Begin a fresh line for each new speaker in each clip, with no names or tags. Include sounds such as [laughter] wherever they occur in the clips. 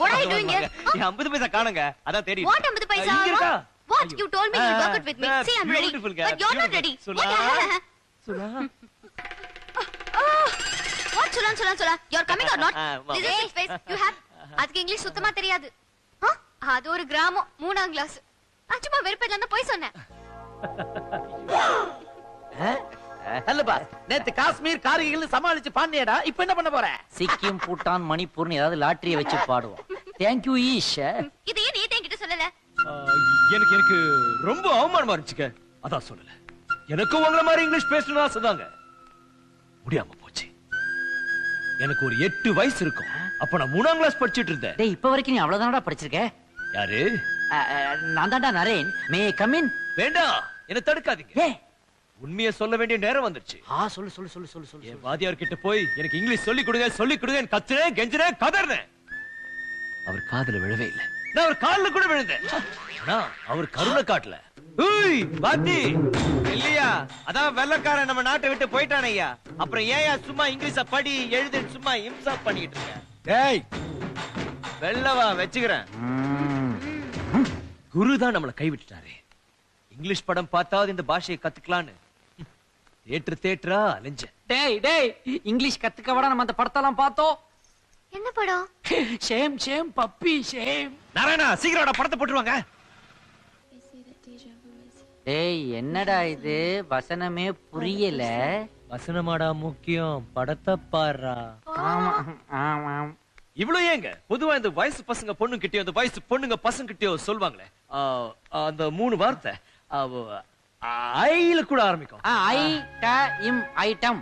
What are you doing here?
என் 50 பைசா காணுங்க அதான் தேடி
What 50 paisa?
இங்க இருக்கா
What? You told me
Ah,
work it with me.
ah,
See, I'm ready. But you're not ready.
சுலா சுலா
What? சுலான் சுலான் சுலா you're coming or not
Ah,
this is his face you have அதுக்கு English சுத்தமா தெரியாது Huh? அது ஒரு கிராமம் மூணாம் கிளாஸ் நான் சும்மா வெறுப்பேட்ல இருந்து போய் சொன்னேன்
பாஸ் நேத்து காஷ்மீர் கார்கில் சமாளிச்சு பாண்டியடா இப்ப என்ன பண்ண போற?
சிக்கிம் பூட்டான் மணிப்பூர்னு ஏதாவது லாட்டரியை வச்சு பாடுவோம். தேங்க்யூ ஈஷ்.
இது ஏன் நீ என்கிட்ட சொல்லல?
எனக்கு எனக்கு ரொம்ப அவமானமா இருந்துச்சுக்க. அதான் சொல்லல. எனக்கும் உங்கள மாதிரி இங்கிலீஷ் பேசணும்னு ஆசைதாங்க முடியாம போச்சு. எனக்கு ஒரு எட்டு வயசு இருக்கும். அப்ப நான் மூணாம் கிளாஸ் படிச்சிட்டு இருந்தேன்.
டேய் இப்ப வரைக்கும் நீ அவ்வளவுதானடா படிச்சிருக்க?
யாரு?
நான் தான்டா நரேன். மே கமின்
வேண்டாம். என்ன தடுக்காதீங்க.
ஏ
உண்மையை சொல்ல வேண்டிய நேரம் வந்துருச்சு.
ஆ சொல்லு சொல்லு சொல்லு சொல்லு சொல்லு
என் வாதியார் கிட்ட போய் எனக்கு இங்கிலீஷ் சொல்லி கொடுங்க சொல்லி கொடுங்க கத்துறேன் கெஞ்சுறேன் கதறேன். அவர் காதுல விழவே இல்ல. நான் அவர் கால்ல கூட விழுந்தேன். அவர் கருணை காட்டல. இல்லையா? அதான் வெள்ளக்காரன் நம்ம நாட்டை விட்டு போயிட்டான் ஐயா. அப்புறம் ஏயா சும்மா இங்கிலீஷ படி எழுது சும்மா இம்சா பண்ணிட்டு இருக்க? டேய் வெள்ளவா வச்சுக்கிறேன். குரு தான் நம்மள கைவிட்டுட்டாரு. இங்கிலீஷ் படம் பார்த்தாவது இந்த பாஷையை கத்துக்கலான்னு. தேற்று தேற்றா அலைஞ்சேன்
டேய் டேய் இங்கிலீஷ் கத்துக்கவடா நம்ம அந்த படத்தெல்லாம் பார்த்தோம்.
என்ன படம்?
Shame shame puppy shame.
Narayana சீக்கிரம் படத்தை போட்டுருவாங்க.
டேய் என்னடா இது? வசனமே புரியல.
வசனமாடா முக்கியம். படத்தை பாடுறா.
ஆமா ஆமா.
இவ்வளவு ஏங்க? பொதுவா இந்த வயசு பசங்க பொண்ணு கிட்டயோ இந்த வயசு பொண்ணுங்க பசங்க கிட்டயோ சொல்லுவாங்களே அந்த மூணு வார்த்தை. ஐல கூட ஆரம்பிக்கும்.
ஆ, ஐ ட இம் item.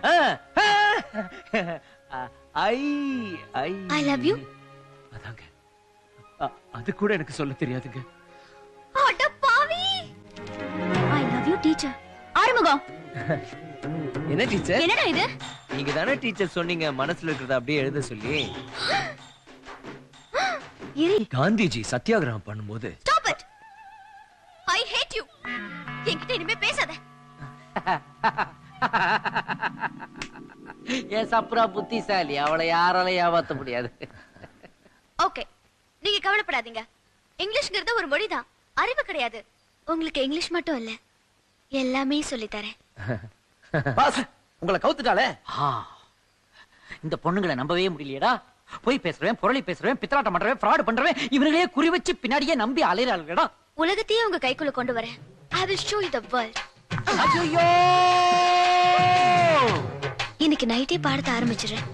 I I [laughs]
I. Love you.
அதாங்க. அது கூட எனக்கு சொல்ல தெரியாதுங்க.
அட பாவி! I love you teacher Arumugam. [laughs]
என்ன டீச்சர்?
என்னடா இது?
நீங்க தானே டீச்சர் சொன்னீங்க மனசுல இருக்கிறத அப்படியே எழுத சொல்லி. [gasps] காந்திஜி சத்தியாகிரகம் பண்ணும்போது
என்கிட்ட இனிமே பேசாத. [laughs]
ஏன் சப்ரா புத்திசாலி? அவளை யாராலையும் ஏமாத்த முடியாது.
ஓகே. நீங்க கவலைப்படாதீங்க. இங்கிலீஷ்ங்கிறது ஒரு மொழிதான். அறிவு கிடையாது. உங்களுக்கு இங்கிலீஷ் மட்டும் இல்ல. எல்லாமே சொல்லித் தரேன்
பாஸ் [laughs] உங்களை கவுத்துட்டாலே
ஆ, இந்த பொண்ணுங்களை நம்பவே முடியலையேடா. போய் பேசுறேன் புரளி பேசுறேன் பித்தலாட்டம் பண்றேன் ஃப்ராட் பண்றேன் இவங்களே குறி வச்சு பின்னாடியே நம்பி அலையிறாளுடா
உலகத்தையே உங்க கைக்குள்ள கொண்டு வரேன். I will show you the world
ஐயோ
இன்னைக்கு நைட்டே பாடத்த ஆரம்பிச்சிடுறேன்.